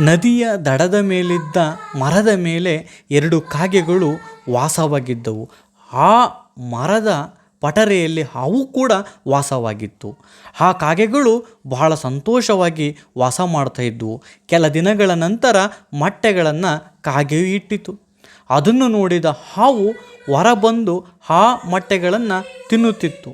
ನದಿಯ ದಡದ ಮೇಲಿದ್ದ ಮರದ ಮೇಲೆ ಎರಡು ಕಾಗೆಗಳು ವಾಸವಾಗಿದ್ದವು. ಆ ಮರದ ಪಟರೆಯಲ್ಲಿ ಅವು ಕೂಡ ವಾಸವಾಗಿತ್ತು. ಆ ಕಾಗೆಗಳು ಬಹಳ ಸಂತೋಷವಾಗಿ ವಾಸ ಮಾಡ್ತಾ ಇದ್ವು. ಕೆಲ ದಿನಗಳ ನಂತರ ಮೊಟ್ಟೆಗಳನ್ನು ಕಾಗೆಯು ಇಟ್ಟಿತು. ಅದನ್ನು ನೋಡಿದ ಹಾವು ಹೊರಬಂದು ಆ ಮೊಟ್ಟೆಗಳನ್ನು ತಿನ್ನುತ್ತಿತ್ತು.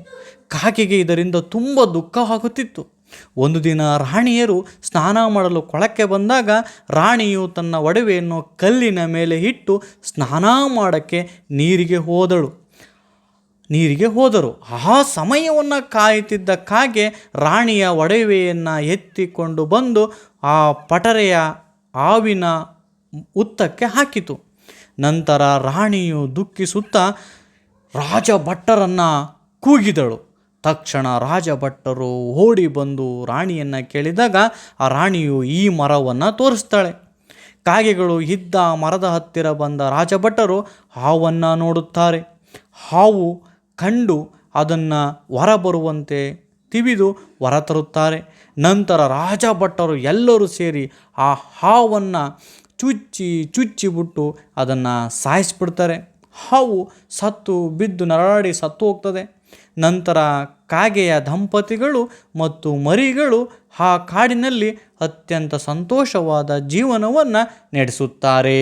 ಕಾಗೆಗೆ ಇದರಿಂದ ತುಂಬ ದುಃಖ ಆಗುತ್ತಿತ್ತು. ಒಂದು ದಿನ ರಾಣಿಯರು ಸ್ನಾನ ಮಾಡಲು ಕೊಳಕ್ಕೆ ಬಂದಾಗ ರಾಣಿಯು ತನ್ನ ಒಡವೆಯನ್ನು ಕಲ್ಲಿನ ಮೇಲೆ ಇಟ್ಟು ಸ್ನಾನ ಮಾಡೋಕ್ಕೆ ನೀರಿಗೆ ಹೋದಳು. ನೀರಿಗೆ ಹೋದರು. ಆ ಸಮಯವನ್ನು ಕಾಯುತ್ತಿದ್ದ ಕಾಗೆ ರಾಣಿಯ ಒಡವೆಯನ್ನು ಎತ್ತಿಕೊಂಡು ಬಂದು ಆ ಪಟರೆಯ ಆವಿನ ಉತ್ತಕ್ಕೆ ಹಾಕಿತು. ನಂತರ ರಾಣಿಯು ದುಃಖಿಸುತ್ತಾ ರಾಜಭಟ್ಟರನ್ನು ಕೂಗಿದಳು. ತಕ್ಷಣ ರಾಜಭಟ್ಟರು ಓಡಿ ಬಂದು ರಾಣಿಯನ್ನು ಕೇಳಿದಾಗ ಆ ರಾಣಿಯು ಈ ಮರವನ್ನು ತೋರಿಸ್ತಾಳೆ. ಕಾಗೆಗಳು ಇದ್ದ ಮರದ ಹತ್ತಿರ ಬಂದ ರಾಜಭಟ್ಟರು ಹಾವನ್ನು ನೋಡುತ್ತಾರೆ. ಹಾವು ಕಂಡು ಅದನ್ನು ಹೊರಬರುವಂತೆ ತಿವಿದು ಹೊರತರುತ್ತಾರೆ ನಂತರ ರಾಜಭಟ್ಟರು ಎಲ್ಲರೂ ಸೇರಿ ಆ ಹಾವನ್ನು ಚುಚ್ಚಿ ಚುಚ್ಚಿಬಿಟ್ಟು ಅದನ್ನು ಸಾಯಿಸ್ಬಿಡ್ತಾರೆ. ಹಾವು ಸತ್ತು ಬಿದ್ದು ನರಳಾಡಿ ಸತ್ತು ಹೋಗ್ತದೆ. ನಂತರ ಕಾಗೆಯ ದಂಪತಿಗಳು ಮತ್ತು ಮರಿಗಳು ಆ ಕಾಡಿನಲ್ಲಿ ಅತ್ಯಂತ ಸಂತೋಷವಾದ ಜೀವನವನ್ನು ನಡೆಸುತ್ತಾರೆ.